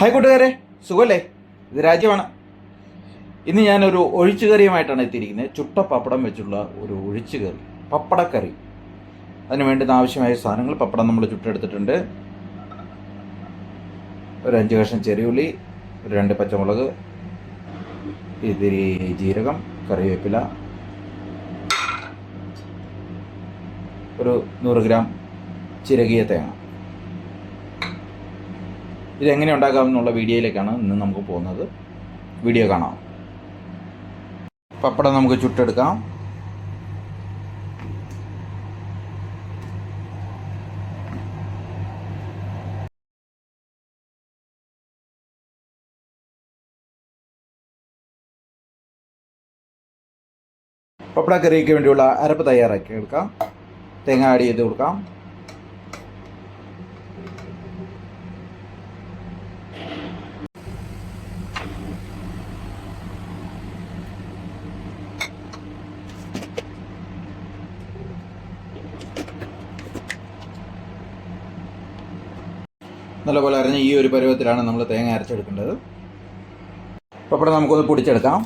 Hi കൂട്ടുകാരെ സുഖല്ലേ? ഇത് രാജ്യമാണ് ഇന്ന് ഞാനൊരു ഒഴിച്ചുകറിയുമായിട്ടാണ് എത്തിയിരിക്കുന്നത്. ചുട്ട പപ്പടം വെച്ചുള്ള ഒരു ഒഴിച്ചുകറി പപ്പടക്കറി. അതിന് വേണ്ടുന്ന ആവശ്യമായ സാധനങ്ങൾ പപ്പടം നമ്മൾ ചുട്ടെടുത്തിട്ടുണ്ട്. ഒരു അഞ്ച് കഷ്ണം ചെറിയുള്ളി ഒരു രണ്ട് പച്ചമുളക് ഇതിരി ജീരകം കറിവേപ്പില ഒരു നൂറ് ഗ്രാം ചിരകിയ തേങ്ങ. ഇതെങ്ങനെ ഉണ്ടാക്കാമെന്നുള്ള വീഡിയോയിലേക്കാണ് ഇന്ന് നമുക്ക് പോകുന്നത്. വീഡിയോ കാണാം. പപ്പടം നമുക്ക് ചുട്ടെടുക്കാം. പപ്പടക്കറിക്ക് വേണ്ടിയുള്ള അരപ്പ് തയ്യാറാക്കി എടുക്കാം. തേങ്ങ ആഡ് ചെയ്ത് കൊടുക്കാം. നല്ലപോലെ അരിഞ്ഞ ഈ ഒരു പരുവത്തിലാണ് നമ്മൾ തേങ്ങ അരച്ചെടുക്കേണ്ടത്. അപ്പോൾ ഇവിടെ നമുക്കൊന്ന് പൊടിച്ചെടുക്കാം.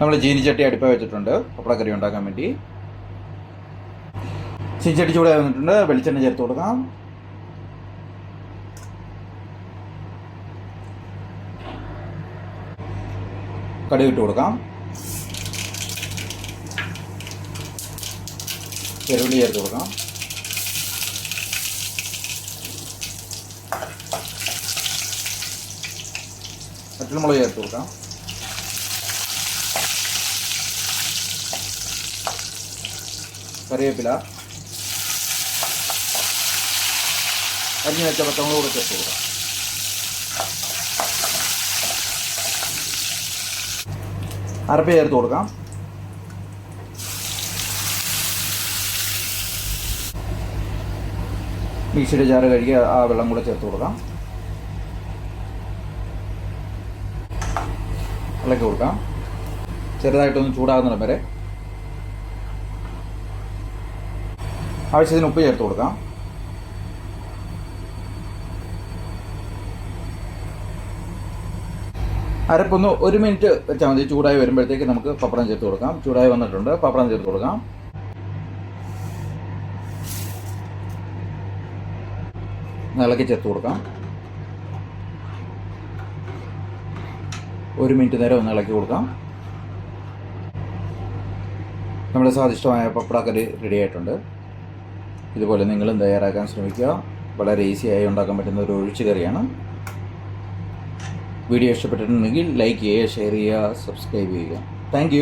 നമ്മൾ ചീനിച്ചട്ടി അടുപ്പ വെച്ചിട്ടുണ്ട്. പപ്പടക്കറി ഉണ്ടാക്കാൻ വേണ്ടി. ചീനിച്ചട്ടി ചൂടായി വന്നിട്ടുണ്ട്. വെളിച്ചെണ്ണ ചേർത്ത് കൊടുക്കാം. കടുക് ഇട്ട് കൊടുക്കാം. ചെറുള്ളി ചേർത്ത് കൊടുക്കാം. പച്ചമുളക് ചേർത്ത് കൊടുക്കാം. കറിവേപ്പില. അരിഞ്ഞു വെച്ച പച്ചമുളക് കൂടെ ചേർത്ത് കൊടുക്കാം. അരപ്പ് ചേർത്ത് കൊടുക്കാം. മിക്സിയുടെ ചാറ് കഴുകി ആ വെള്ളം കൂടെ ചേർത്ത് കൊടുക്കാം. ഇളക്കി കൊടുക്കാം. ചെറുതായിട്ടൊന്ന് ചൂടാകുന്നിടം വരെ. ആവശ്യത്തിന് ഉപ്പ് ചേർത്ത് കൊടുക്കാം. അരപ്പൊന്ന് ഒരു മിനിറ്റ് വെച്ചാൽ മതി. ചൂടായി വരുമ്പോഴത്തേക്ക് നമുക്ക് പപ്പടം ചേർത്ത് കൊടുക്കാം. ചൂടായി വന്നിട്ടുണ്ട്. പപ്പടം ചേർത്ത് കൊടുക്കാം. ഇളക്കി ചേർത്ത് കൊടുക്കാം. ഒരു മിനിറ്റ് നേരം ഒന്ന് ഇളക്കി കൊടുക്കാം. നമ്മുടെ സ്വാദിഷ്ടമായ പപ്പടക്കറി റെഡി ആയിട്ടുണ്ട്. ഇതുപോലെ നിങ്ങളും തയ്യാറാക്കാൻ ശ്രമിക്കുക. വളരെ ഈസിയായി ഉണ്ടാക്കാൻ പറ്റുന്ന ഒരു ഒഴിച്ചു കറിയാണ് വീഡിയോ ഇഷ്ടപ്പെട്ടിട്ടുണ്ടെങ്കിൽ ലൈക്ക് ചെയ്യുക ഷെയർ ചെയ്യുക സബ്സ്ക്രൈബ് ചെയ്യുക. താങ്ക്